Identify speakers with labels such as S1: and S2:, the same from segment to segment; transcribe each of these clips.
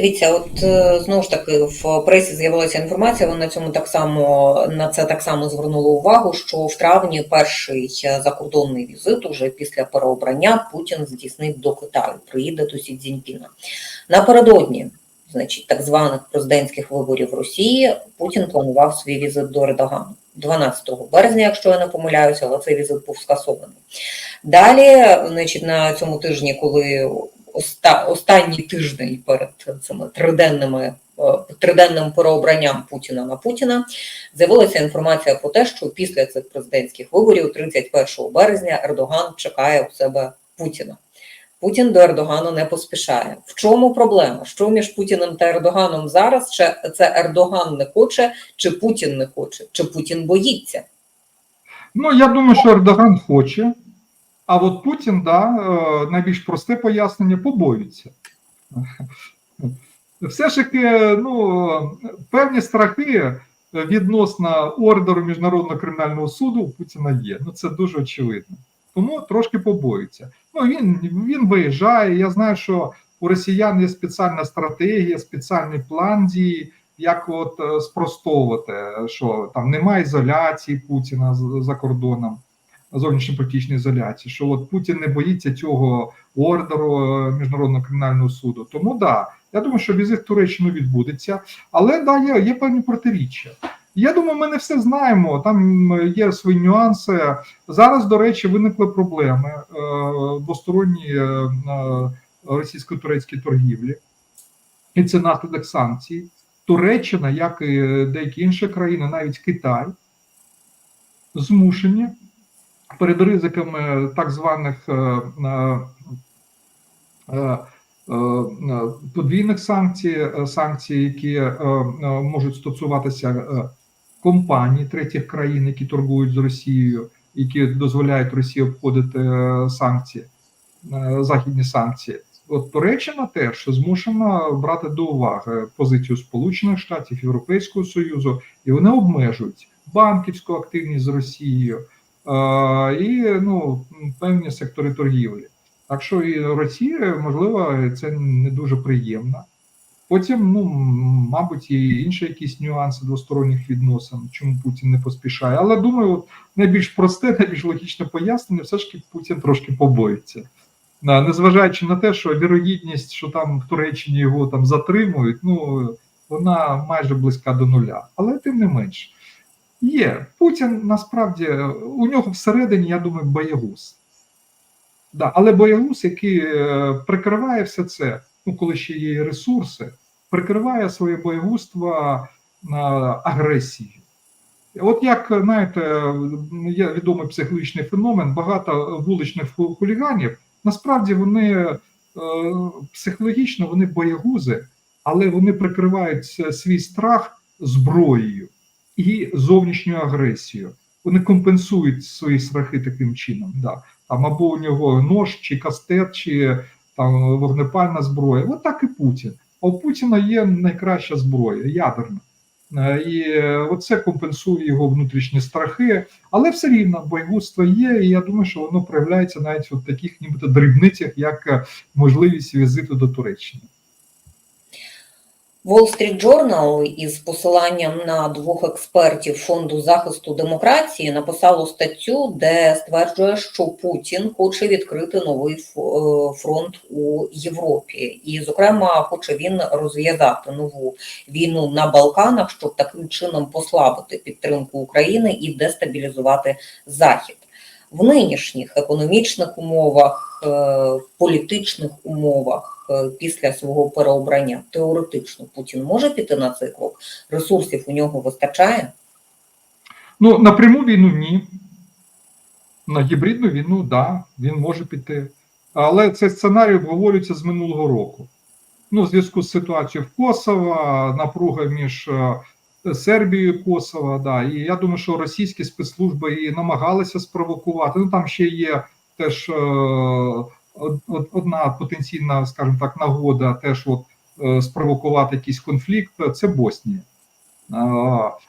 S1: Дивіться, от е, знову ж таки в пресі з'явилася інформація. Ви на цьому так само на це так само звернули увагу. Що в травні перший е, закордонний візит уже після переобрання Путін здійснив до Китаю. Приїде до Сі Цзіньпіна. Напередодні, значить, так званих президентських виборів Росії Путін планував свій візит до Ердогану 12 березня, якщо я не помиляюся, але цей візит був скасований. Далі, значить, на цьому тижні, коли оста, останній тиждень перед цими триденними е, триденним переобранням Путіна на Путіна з'явилася інформація про те, що після цих президентських виборів, 31 березня, Ердоган чекає у себе Путіна. Путін до Ердогану не поспішає. В чому проблема? Що між Путіним та Ердоганом зараз? Чи це Ердоган не хоче, чи Путін не хоче, чи Путін боїться?
S2: Ну, я думаю, що Ердоган хоче, а от Путін, да, е, найбільш просте пояснення, побоюється. Все ж таки, ну, певні страхи відносно ордеру Міжнародного кримінального суду у Путіна є. Ну, це дуже очевидно. Тому трошки побоюється. Ну, він, він виїжджає. Я знаю, що у росіян є спеціальна стратегія, спеціальний план дії, як от е, спростовувати, що там немає ізоляції Путіна за кордоном, зовнішньополітичної ізоляції, що от Путін не боїться цього ордеру е, Міжнародного кримінального суду. Тому да, я думаю, що візит в Туреччину відбудеться, але да, є, є певні протиріччя. Я думаю, ми не все знаємо. Там є свої нюанси. Зараз, до речі, виникли проблеми е, в двосторонній е, російсько-турецькій торгівлі, і це наслідок санкцій. Туреччина, як і деякі інші країни, навіть Китай, змушені перед ризиками так званих е, е, е, е, подвійних санкцій, е, санкцій, які е, е, можуть стосуватися е, компаній третіх країн, які торгують з Росією, які дозволяють Росії обходити е, санкції, е, західні санкції. От Туреччина теж змушена брати до уваги позицію Сполучених Штатів, Європейського Союзу, і вони обмежують банківську активність з Росією е, і ну, певні сектори торгівлі. Так що і Росія, можливо, це не дуже приємно. Потім, ну, мабуть, і інші якісь нюанси двосторонніх відносин, чому Путін не поспішає. Але думаю, от найбільш просте, найбільш логічне пояснення, все ж таки Путін трошки побоїться. Незважаючи на те, що вірогідність, що там в Туреччині його там затримують, ну вона майже близька до нуля. Але тим не менш, є. Путін насправді у нього всередині, я думаю, боягуз. Да, але боягуз, який е, прикриває все це, ну коли ще є ресурси, прикриває своє боягузтво е, агресією. От як знаєте, є відомий психологічний феномен, багато вуличних хуліганів, насправді вони е, психологічно вони боягузи, але вони прикривають свій страх зброєю і зовнішньою агресією. Вони компенсують свої страхи таким чином. Да. Там або у нього нож, чи кастет, чи там вогнепальна зброя. От так і Путін. А у Путіна є найкраща зброя ядерна. Е, І е, оце компенсує його внутрішні страхи, але все рівно бойгутство є, і я думаю, що воно проявляється навіть в таких нібито дрібницях, як е, можливість візиту до Туреччини.
S1: Wall Street Journal із посиланням на двох експертів Фонду захисту демократії написало статтю, де стверджує, що Путін хоче відкрити новий е, фронт у Європі, і, зокрема, хоче він розв'язати нову війну на Балканах, щоб таким чином послабити підтримку України і дестабілізувати Захід. В нинішніх економічних умовах, е, політичних умовах е, після свого переобрання теоретично Путін може піти на цей крок. Ресурсів у нього вистачає.
S2: Ну, на пряму війну ні. На гібридну війну, да, він може піти. Але цей сценарій обговорюється з минулого року. Ну, в зв'язку з ситуацією в Косово, напруга між е, Сербією і Косово, да. І я думаю, що російські спецслужби і намагалися спровокувати. Ну там ще є теж е, од- од- одна потенційна, скажімо так, нагода теж от, е, спровокувати якийсь конфлікт. Це Боснія.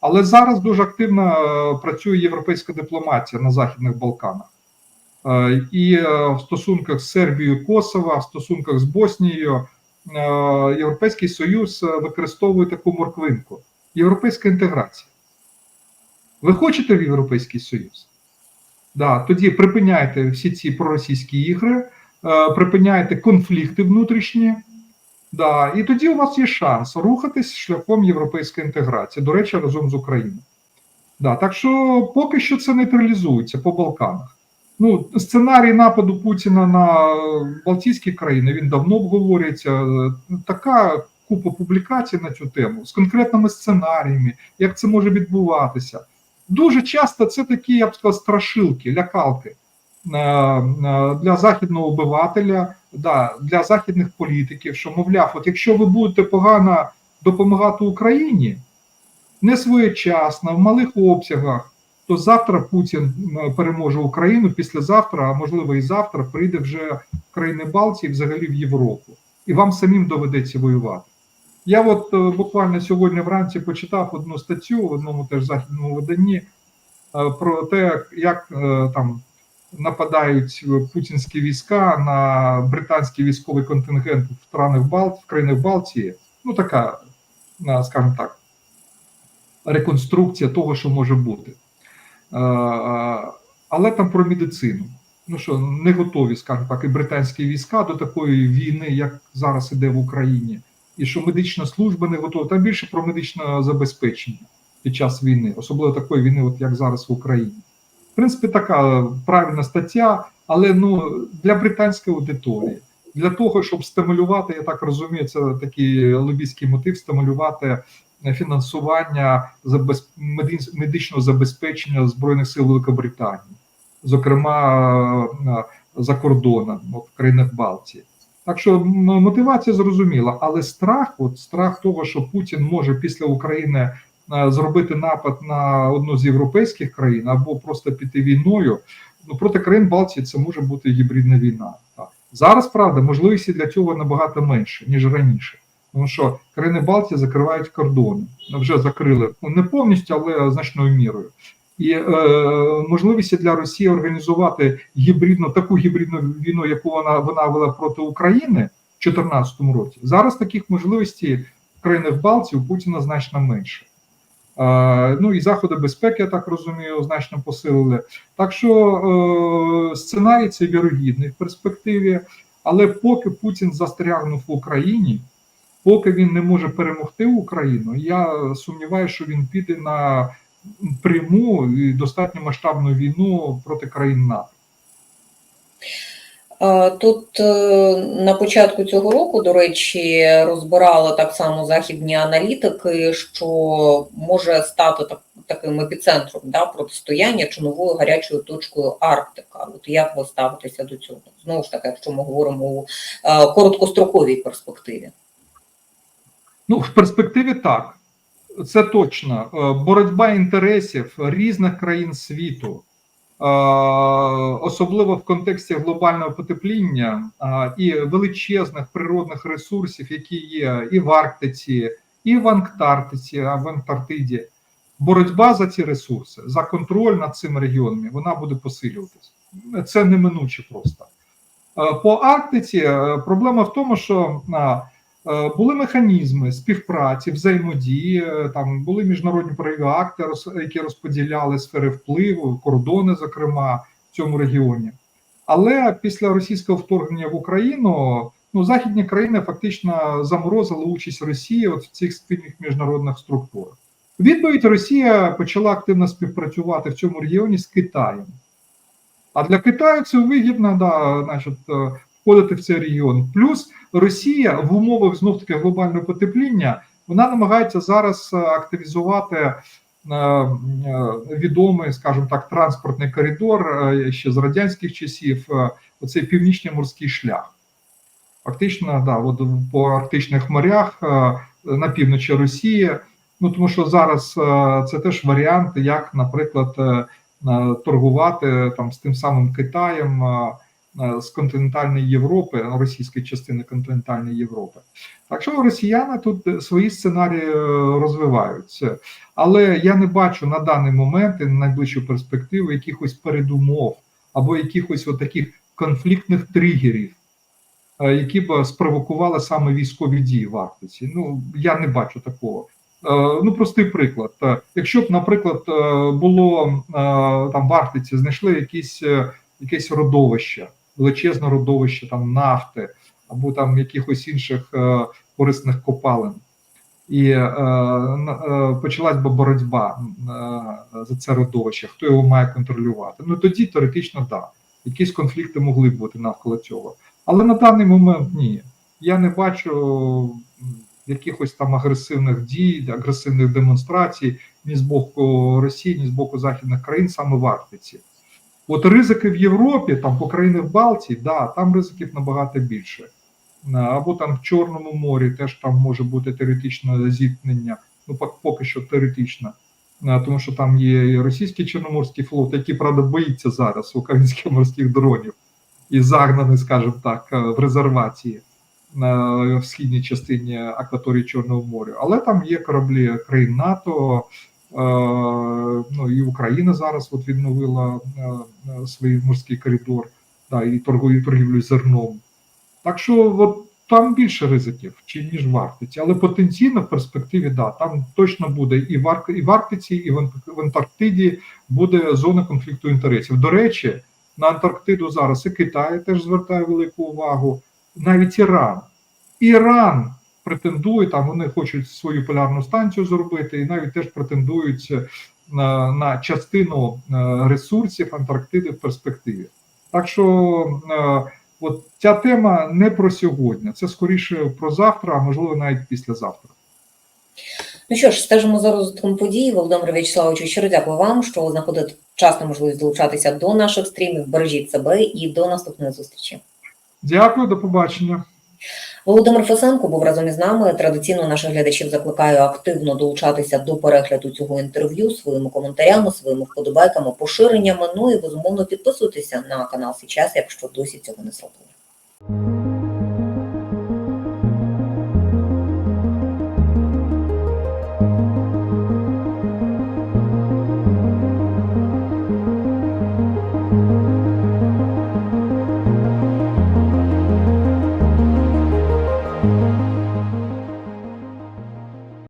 S2: Але зараз дуже активно е, працює європейська дипломатія на Західних Балканах. І в стосунках з Сербією, Косово, в стосунках з Боснією Європейський Союз використовує таку морквинку. Європейська інтеграція. Ви хочете в Європейський Союз? Да, тоді припиняйте всі ці проросійські ігри, е, припиняйте конфлікти внутрішні. Да, і тоді у вас є шанс рухатись шляхом європейської інтеграції, до речі, разом з Україною. Да, так що поки що це нейтралізується по Балканах. Ну, сценарій нападу Путіна на Балтійські країни він давно обговорюється. Така купа публікацій на цю тему з конкретними сценаріями, як це може відбуватися. Дуже часто це такі, я б сказав, страшилки, лякалки е, е, для західного обивателя, да, для західних політиків, що, мовляв, от якщо ви будете погано допомагати Україні не своєчасно, в малих обсягах, то завтра Путін переможе Україну, післязавтра, а можливо і завтра, прийде вже в країни Балтії, взагалі в Європу, і вам самим доведеться воювати. Я от е, буквально сьогодні вранці почитав одну статтю в одному теж західному виданні е, про те, як е, там нападають путінські війська на британський військовий контингент в странах Балт, в країнах Балтії. Ну така, скажімо так, реконструкція того, що може бути. Але там про медицину. Ну що не готові, скажімо так, і британські війська до такої війни, як зараз іде в Україні і що медична служба не готова. Там більше про медичне забезпечення під час війни, особливо такої війни, от як зараз в Україні. В принципі, така правильна стаття, але ну для британської аудиторії, для того, щоб стимулювати, я так розумію, це такий лобійський мотив стимулювати фінансування медичного забезпечення Збройних сил Великобританії, зокрема за кордоном, в країнах Балтії. Так що мотивація зрозуміла, але страх, от страх того, що Путін може після України зробити напад на одну з європейських країн або просто піти війною. Ну проти країн Балтії це може бути гібридна війна. Так. Зараз правда можливості для цього набагато менше ніж раніше, тому що країни Балтії закривають кордони, вже закрили ну, не повністю, але значною мірою. І е, можливості для Росії організувати гібридну таку гібридну війну, яку вона вона вела проти України в 2014 році. Зараз таких можливостей країни в Балтії у Путіна значно менше. Е, ну і заходи безпеки, я так розумію, значно посилили. Так що е, сценарій це вірогідний в перспективі, але поки Путін застрягнув в Україні, поки він не може перемогти Україну, я сумніваюся, що він піде на пряму і достатньо масштабну війну проти країн НАТО.
S1: Тут е, на початку цього року, до речі, розбирали так само західні аналітики, що може стати так, таким епіцентром да, протистояння чи новою гарячою точкою Арктика. От як ви ставитеся до цього? Знову ж таки, якщо ми говоримо у е, короткостроковій перспективі?
S2: Ну, в перспективі так. Це точно Е, боротьба інтересів різних країн світу, е, особливо в контексті глобального потепління е, і величезних природних ресурсів, які є і в Арктиці, і в Антарктиці, а в Антарктиді. Боротьба за ці ресурси, за контроль над цими регіонами, вона буде посилюватися. Це неминуче просто. По Арктиці проблема в тому, що були механізми співпраці, взаємодії, е, там були міжнародні правові акти, які розподіляли сфери впливу, кордони, зокрема в цьому регіоні. Але після російського вторгнення в Україну ну західні країни фактично заморозили участь Росії от в цих спільних міжнародних структурах. Відповідь Росія почала активно співпрацювати в цьому регіоні з Китаєм. А для Китаю це вигідно, да, значить, е, входити в цей регіон. Плюс Росія в умовах знов таки глобального потепління вона намагається зараз е, активізувати е, е, відомий, скажімо так, транспортний коридор ще з радянських часів. Оцей північний морський шлях. Фактично, да, от по арктичних морях на півночі Росії. Ну тому що зараз це теж варіант, як, наприклад, торгувати там з тим самим Китаєм. Е, з континентальної Європи, російської частини континентальної Європи. Так що росіяни тут свої сценарії е, розвиваються, але я не бачу на даний момент і на найближчу перспективу якихось передумов або якихось таких конфліктних тригерів, е, які б спровокували саме військові дії в Арктиці. Ну я не бачу такого. Е, Ну, простий приклад. Е, Якщо б, наприклад, е, було е, там в Арктиці, знайшли якісь, е, якесь родовище, величезне родовище там нафти або там якихось інших е, корисних копалин, і е, е, почалась би боротьба е, за це родовище, хто його має контролювати. Ну тоді теоретично да, якісь конфлікти могли б бути навколо цього. Але на даний момент ні. Я не бачу якихось там агресивних дій, агресивних демонстрацій ні з боку Росії, ні з боку західних країн саме в Арктиці. От ризики в Європі, там по країнах Балтії, да, там ризиків набагато більше. Або там в Чорному морі теж там може бути теоретичне зіткнення, ну пок- поки що теоретично. Тому що там є і російський Чорноморський флот, який, правда, боїться зараз українських морських дронів і загнаний, скажімо так, е, в резервації на східній частині акваторії Чорного моря. Але там є кораблі країн НАТО. Е, Ну і Україна зараз от відновила е, е, свій морський коридор да, і торгує торгівлю зерном. Так що от там більше ризиків, чи ніж в Арктиці, але потенційно в перспективі, да, там точно буде і в, Арк... і в Арктиці, і в Антарктиді буде зона конфлікту інтересів. До речі, на Антарктиду зараз і Китай теж звертає велику увагу, навіть Іран. Іран претендує, там вони хочуть свою полярну станцію зробити, і навіть теж претендують на, на частину е, ресурсів Антарктиди в перспективі. Так що е, от ця тема не про сьогодні, це скоріше про завтра, а можливо навіть післязавтра.
S1: Ну що ж, стежимо за розвитком подій. Володимир В'ячеславовичу, щиро дякую вам, що знаходите час можливість долучатися до наших стрімів. Бережіть себе і до наступної зустрічі.
S2: Дякую, до побачення.
S1: Володимир Фесенко був разом із нами. Традиційно наших глядачів закликаю активно долучатися до перегляду цього інтерв'ю своїми коментарями, своїми вподобайками, поширеннями. Ну і безумовно підписуйтеся на канал Січас, якщо досі цього не зробили.